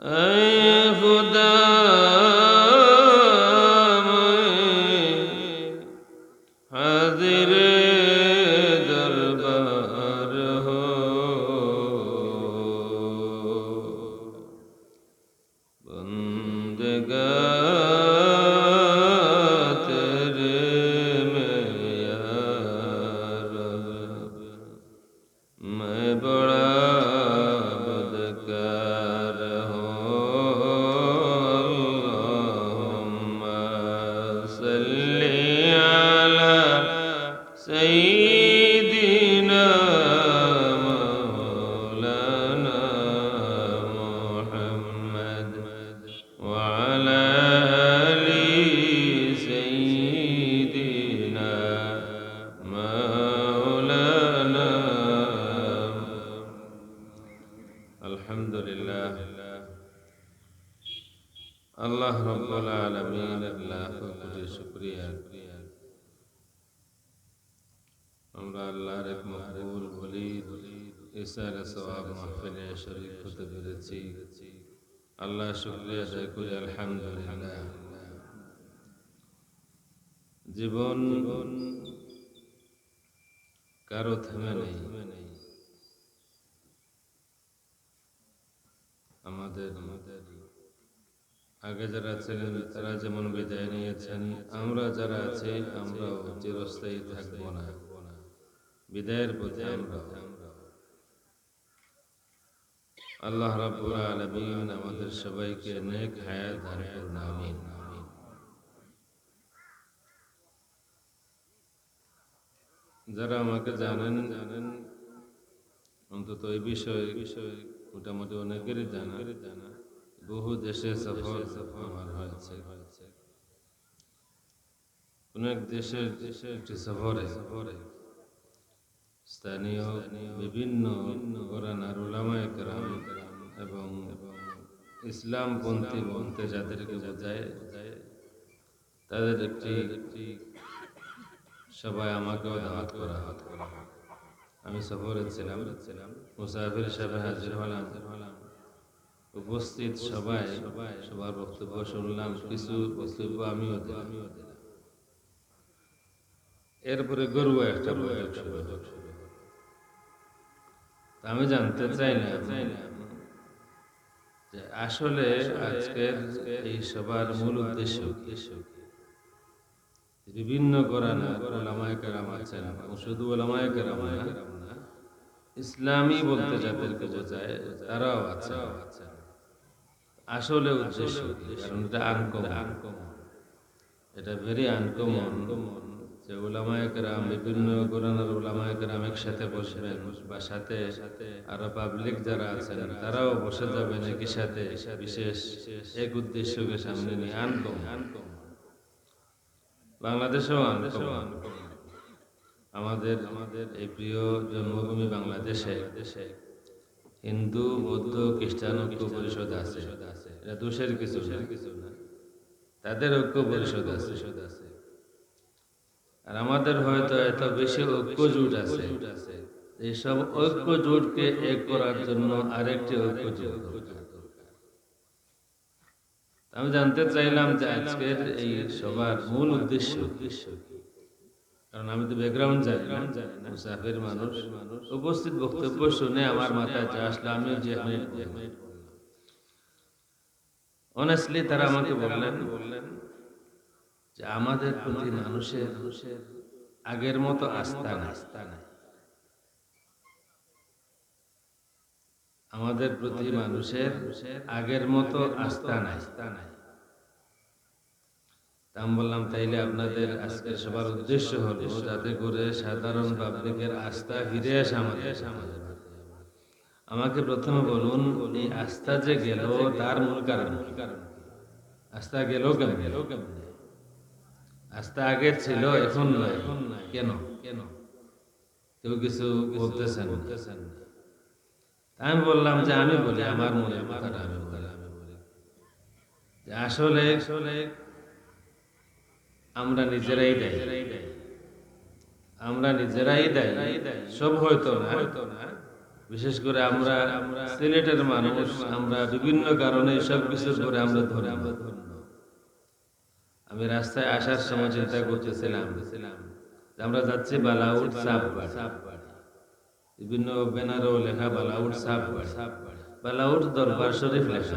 哎 মকবুল বলি সওয়াব মাহফিলে শরীক হতে পেরেছি। আল্লাহ শুক্রিয়া আদায় করি, আলহামদুলিল্লাহ। জীবন কারও থেমে নেই। আমাদের আমাদের আগে যারা ছিলেন, তারা যেমন বিদায় নিয়েছেন, আমরা যারা আছি, আমরাও চিরস্থায়ী থাকব না। বিদায়ের পথে আমরা আল্লাহ রাব্বুল আলামিন আমাদের সবাইকে নেক হায়াত দান করুন যারা আমাকে জানেন জানেন অন্তত এই বিষয়ে বিষয়ে মোটামুটি অনেকেরই জানা। জানা বহু দেশে সফর সফর আমার হয়েছে। হয়েছে কোন এক দেশের দেশে একটি সফরে সফরে স্থানীয় বিভিন্ন ঘরানার উলামায়ে কেরাম এবং ইসলামপন্থী বলতে যাদেরকে বোঝায়, তাদের একটি সবাই আমাকেও দাওয়াত করা হতো আমি সফরে ছিলাম, মুসাফির হিসাবে হাজির হলাম। উপস্থিত সবাই সবাই সবার বক্তব্য শুনলাম, কিছু বক্তব্য আমিও দিলাম। এরপরে গরু একটা বৈঠক আমি জানতে চাইলাম যে আসলে আজকের এই সবার মূল উদ্দেশ্য কি? বিভিন্ন না, ইসলামী বলতে যাদেরকে বোঝায়, তারাও আছে আসলে উদ্দেশ্য এটা এটা ভেরি আনকমন যে ওলামায়ে কেরাম, বিভিন্ন গোরানার ওলামায়ে কেরাম একসাথে বসবেন বা সাথে সাথে আরও পাবলিক যারা আছেন, তারাও বসে যাবেন একই সাথে। বিশেষ এক উদ্দেশ্যকে সামনে নিয়ে আনকমন বাংলাদেশেও আনকমন আমাদের আমাদের এই প্রিয় জন্মভূমি বাংলাদেশে দেশে হিন্দু, বৌদ্ধ, খ্রিস্টান ঐক্য পরিষদ আছে। এটা দোষের কিছু কিছু না। তাদের ঐক্য পরিষদ আছে। আর আমাদের হয়তো এত বেশি ঐক্য জোট আছে। এইসব ঐক্য জোটকে এক করার জন্য আরেকটি ঐক্য জোট আমি জানতে চাইলাম যে আজকের এই সবার মূল উদ্দেশ্য উদ্দেশ্য কারণ আমি তো ব্যাকগ্রাউন্ড জানি না, মুসাফির মানুষ। উপস্থিত বক্তব্য শুনে আমার মাথায় যা আসলে, আমিও যে অনেস্টলি তারা আমাকে বললেন বললেন যে আমাদের প্রতি মানুষের আগের মতো আস্থা আস্থা নাই। আমাদের প্রতি মানুষের আগের মতো আস্থা নাই। আমি বললাম, তাইলে আপনাদের আজকের সবার উদ্দেশ্য হলো যাতে করে সাধারণ পাবলিকের আস্থা ফিরে আসে আমাদের আমাকে প্রথমে বলুন আস্থা যে গেল, তার মূল কারণ মূল কারণ আস্থা গেল কেন গেল কেমন? আস্থা আগে ছিল এখন নাই। এখন নাই। কেন? কেন? কেউ কিছু বলতেছেন বলতেছেন আমি বললাম যে আমি বলি আমার মনে কথাটা আমি বলি। যে আসলে আসলে আমরা নিজেরাই দেয়। আমরা নিজেরাই দেয়। সব হয়তো না। হয়তো না। বিশেষ করে আমরা আমরা সিলেটের মানুষ আমরা বিভিন্ন কারণে সব কিছুর করে আমরা ধরে আমরা ধন্য আমি রাস্তায় আসার সময় চিন্তা করতেছিলাম আমরা যাচ্ছি বালাউট সাপ বিভিন্ন ব্যানারও লেখা বালাউট সাপ বালাউট দরবার শরীফ লেখা।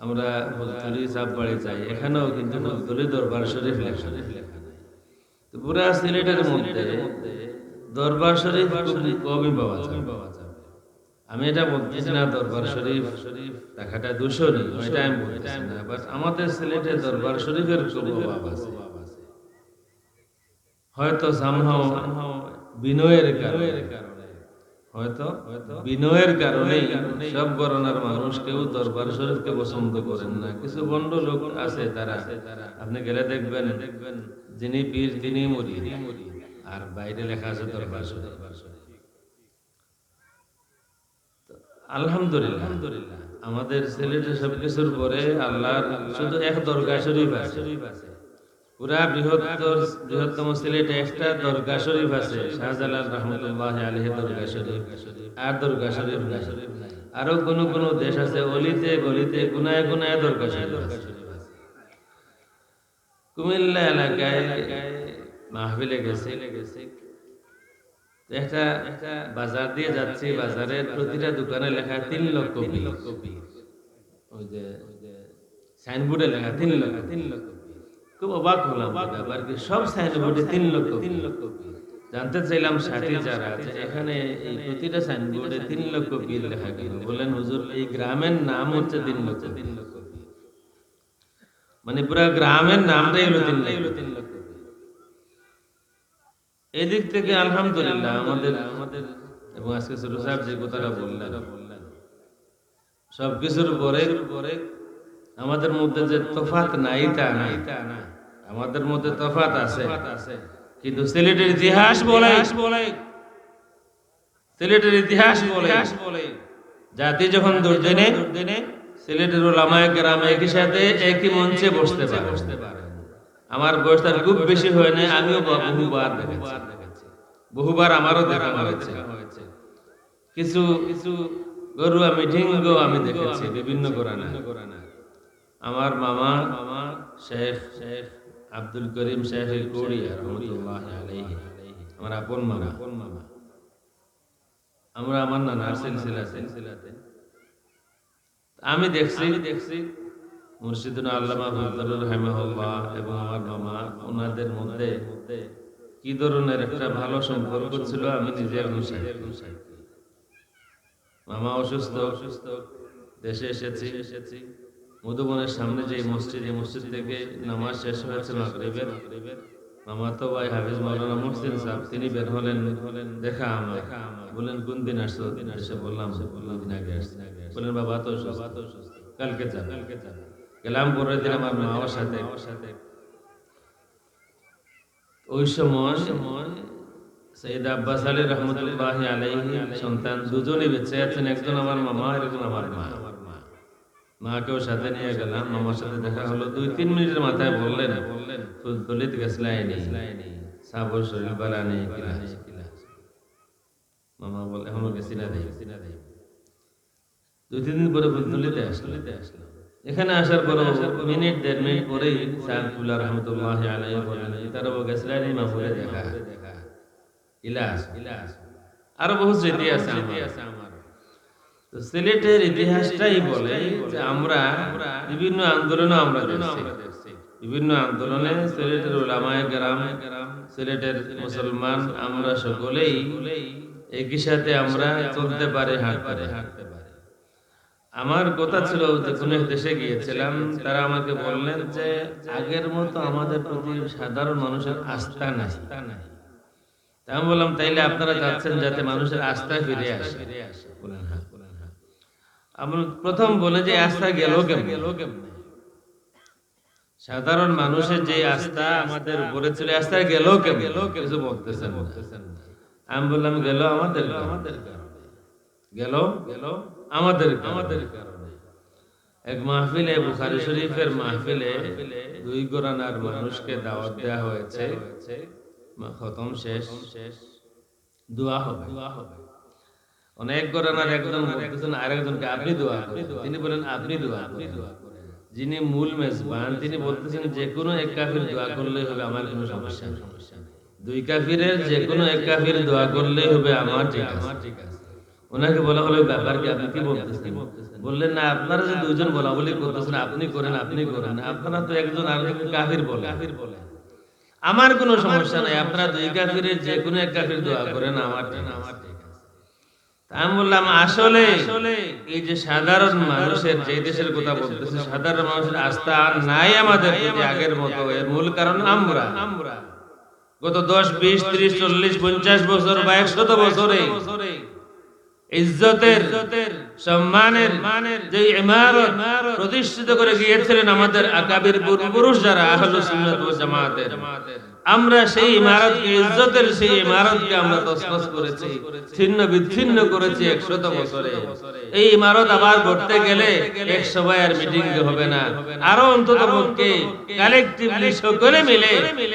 আমরা ফুলতলি সাপ বাড়ি যাই, এখানেও কিন্তু ফুলতলি দরবার শরীফ লেখা। তো পুরা সিলেটের মধ্যে দরবার শরীফ কমই পাওয়া যায়। আমি এটা বলতেছি না দরবার শরীফ দেখাটা দূষণই এটা আমি বলতেছি না। বাট আমাদের সিলেটে দরবার শরীফের আছে। হয়তো সামহাও বিনয়ের কারণে। হয়তো বিনয়ের কারণে সব গণনার মানুষ কেউ দরবার শরীফকে পছন্দ করেন না। কিছু বন্ড লোক আছে তারা। আপনি গেলে দেখবেন দেখবেন যিনি পীর তিনি মরি আর বাইরে লেখা আছে দরবার শরীফ। আলহামদুলিল্লাহ। আমাদের সিলেটে সব কিছুর পরে আল্লাহর শুধু এক দরগা শরীফ আছে। পুরা বৃহত্তর, বৃহত্তম সিলেটে একটা দরগা শরীফ আছে, শাহজালাল রহমতুল্লাহ দরগা শরীফ। আর দরগা শরীফ নাই। আরও কোন কোন দেশ আছে, অলিতে, গলিতে, গুনায় গুনায় দরগা শরীফ কুমিল্লা এলাকায় মাহফিলে গেছে গেছে। একটা বাজার দিয়ে যাচ্ছি বাজারের প্রতিটা দোকানে লেখা তিন লক্ষ কপি ওই যে সাইনবোর্ডে লেখা তিন লক্ষ তিন লক্ষ খুব অবাক হলাম ব্যাপার কি সব সাইনবোর্ডে তিন লক্ষ তিন লক্ষ জানতে চাইলাম সাথী যারা আছে এখানে এই প্রতিটা সাইনবোর্ডে তিন লক্ষ পীর লেখা কেন? বলেন হুজুর এই গ্রামের নাম হচ্ছে তিন লক্ষ তিন লক্ষ মানে পুরা গ্রামের নামটাই হলো তিন লক্ষ এদিক থেকে আলহামদুলিল্লাহ আমাদের আমাদের এবং আজকে ছোট সাহেব যে কথাটা বললেন সব কিছুর পরে পরে আমাদের মধ্যে যে তফাত নাই তা নাই তা না। আমাদের মধ্যে তফাত আছে। কিন্তু সিলেটের ইতিহাস বলে বলে সিলেটের ইতিহাস বলে বলে জাতি যখন দুর্দিনে দুর্দিনে সিলেটের ওলামায়ে কেরাম একই সাথে একই মঞ্চে বসতে পারে। বসতে পারে আমার বয়স তার খুব বেশি হয় না আমিও বহুবার দেখেছি। বহুবার আমারও দেখা হয়েছে। কিছু কিছু গরুয়া মিটিং আমি দেখেছি, বিভিন্ন কোরআনা আমার মামা মামা শেখ শেখ আব্দুল করিম শেখ আমার আপন মামা আপন মামা। আমরা আমার নানার সিলসিলা সিলসিলাতে। আমি দেখছি দেখছি মুর্শিদুল আল্লামা ফজলুর রহমাহুল্লাহ এবং আমার মামা, ওনাদের মধ্যে কি ধরনের একটা ভালো সম্পর্ক ছিল আমি নিজে অনুসারী মামা অসুস্থ অসুস্থ দেশে এসেছি। এসেছি মধুবনের সামনে যে মসজিদ, এই মসজিদ থেকে নামাজ শেষ হয়েছে মাগরিবের। মামা তো ভাই হাফিজ মৌলানা মুহসিন সাহেব, তিনি বের হলেন। হলেন দেখা আমার। বলেন কোন দিন আসছো? দিন এসে বললাম সে বললাম দিন আগে আসছি। বলেন বাবা তো বাবা কালকে যা কালকে যা গেলাম পরের দিন আমার মামার সাথে আমার সাথে। ওই সময় সৈয়দ আব্বাস আলী রহমতুল্লাহ আলাইহি সন্তান দুজনই বেঁচে আছেন, একজন আমার মামা একজন আমার মা। মাকেও সাথে নিয়ে গেলাম, মামার সাথে দেখা হলো, দুই তিন মিনিটের মাথায় বললেন বললেন ফুলতলিত গেছলাইনি, সাবর শরীর বালা নেই মামা বলে, এখনও গেছি না দেই দুই তিন দিন পরে ফুলতলিতে আসলো আসলো। এখানে আসার পর মিনিট দেড় মিনিট পরেই সাহেবুল্লাহ রহমতুল্লাহ আলাই বললেন তার গেছলাইনি মামুরে দেখা। ইলাস ইলাস। আরও বহু স্মৃতি আছে আমার। তো সিলেটের ইতিহাসটাই বলে যে আমরা বিভিন্ন আন্দোলনে আমরা দেখছি। বিভিন্ন আন্দোলনে সিলেটের ওলামায় গ্রাম সিলেটের মুসলমান আমরা সকলেই একই সাথে আমরা চলতে পারি হাঁটতে হাঁটতে পারি। আমার কথা ছিল কোনো দেশে গিয়েছিলাম, তারা আমাকে বললেন যে, আগের মতো আমাদের প্রতি সাধারণ মানুষের আস্থা নাই। আমি বললাম, তাইলে আপনারা চাচ্ছেন যাতে মানুষের আস্থা ফিরে আসে। হ্যাঁ। আমরা প্রথম বলে যে, আস্থা গেল সাধারণ মানুষের যে আস্থা আমাদের উপরে ছিল, আস্থা গেল গেল কিছু বলতেছেন আমি বললাম, গেল আমাদের আমাদের গেল গেল? আমাদের আমাদের এক মাহফিলে বুখারি শরীফের মাহফিলে দুই গোরানার মানুষকে দাওয়াত দেওয়া হয়েছে। খতম শেষ। শেষ দোয়া হবে। দোয়া হবে অনেক ঘরানার একজন বলতেছেন আরেকজনকে আপনি দোয়া তিনি বলেন, আপনি দোয়া করেন। যিনি মূল মেজবান, তিনি বলতেছেন, যে কোনো এক কাফির দোয়া করলেই হবে, আমার কোনো সমস্যা নেই। দুই কাফিরের যে কোনো এক কাফির দোয়া করলেই হবে, আমার ঠিক আছে। ওনাকে বলা হলো ব্যাপার কি আপনি কি বলতেছেন? বললেন, না, আপনারা যে দুইজন বলা বলি করতেছেন, আপনি করেন আপনি করেন। আপনারা তো একজন আরেকজন কাফির বলে কাফির বলে আমার কোনো সমস্যা নাই, আপনারা দুই কাফিরের যে কোনো এক কাফির দোয়া করেন, আমার আমার আমি বললাম, আসলে এই যে সাধারণ মানুষের যে দেশের কথা বলতেছে, সাধারণ মানুষের আস্থা আর নাই আমাদের আগের মতো। এর মূল কারণ আমরা আমরা। গত দশ, বিশ, ত্রিশ, চল্লিশ, পঞ্চাশ বছর বা একশত বছরে ইজ্জতের সম্মানের মানের যে ইমারত প্রতিষ্ঠিত করে গিয়েছিলেন আমাদের আকাবির পূর্বপুরুষ যারা আহলুস জামাতের। আমরা সেই ইমারতকে ইজ্জতের সেই ইমারতকে আমরা তসনস করেছি, ছিন্ন বিচ্ছিন্ন করেছি একশত বছরে এই ইমারত আবার করতে গেলে এক সভায়ের মিটিং হবে না। আরও অন্তত পক্ষে কালেকটিভলি সকলে মিলে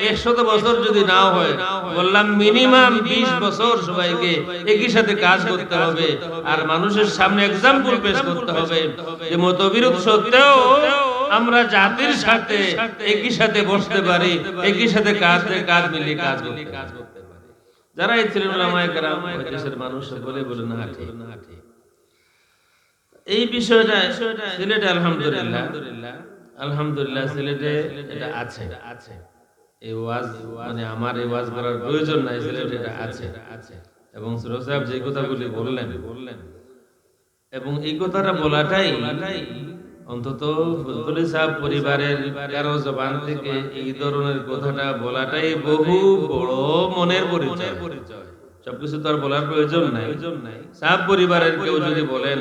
একশত বছর যদি নাও হয়, বললাম মিনিমাম বিশ বছর সবাইকে একই সাথে কাজ করতে হবে। আর মানুষের সামনে এক্সাম্পল পেশ করতে হবে। যে মতবিরোধ সত্ত্বেও আমরা জাতির সাথে একই সাথে বসতে পারি, একই সাথে কাজ কাজ মিলিয়ে কাজ কাজ করতে পারি। যারা এই ছিলেন ওলামায়ে কেরাম দেশের মানুষ বলে বলে না ঠিক। এই বিষয়টা সিলেটে আলহামদুলিল্লাহ আলহামদুলিল্লাহ সিলেটে এটা আছে। আছে এই ওয়াজ মানে আমার এই ওয়াজ করার প্রয়োজন নাই, সিলেটে এটা আছে। আছে এবং সুরজ সাহেব যে কথাগুলি বললেন বললেন, এবং এই কথাটা বলাটাই অন্তত সাহেব পরিবারের কারও জবান থেকে এই ধরনের কথাটা বলাটাই বহু বড় মনের পরিচয়। সবকিছু তো আর বলার প্রয়োজন নাই। সাহেব পরিবারের কেউ যদি বলেন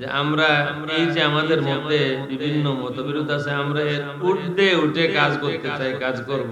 যে আমরা এই যে আমাদের মধ্যে বিভিন্ন মতবিরোধ আছে, আমরা এর ঊর্ধ্বে উঠে কাজ করতে চাই, কাজ করব।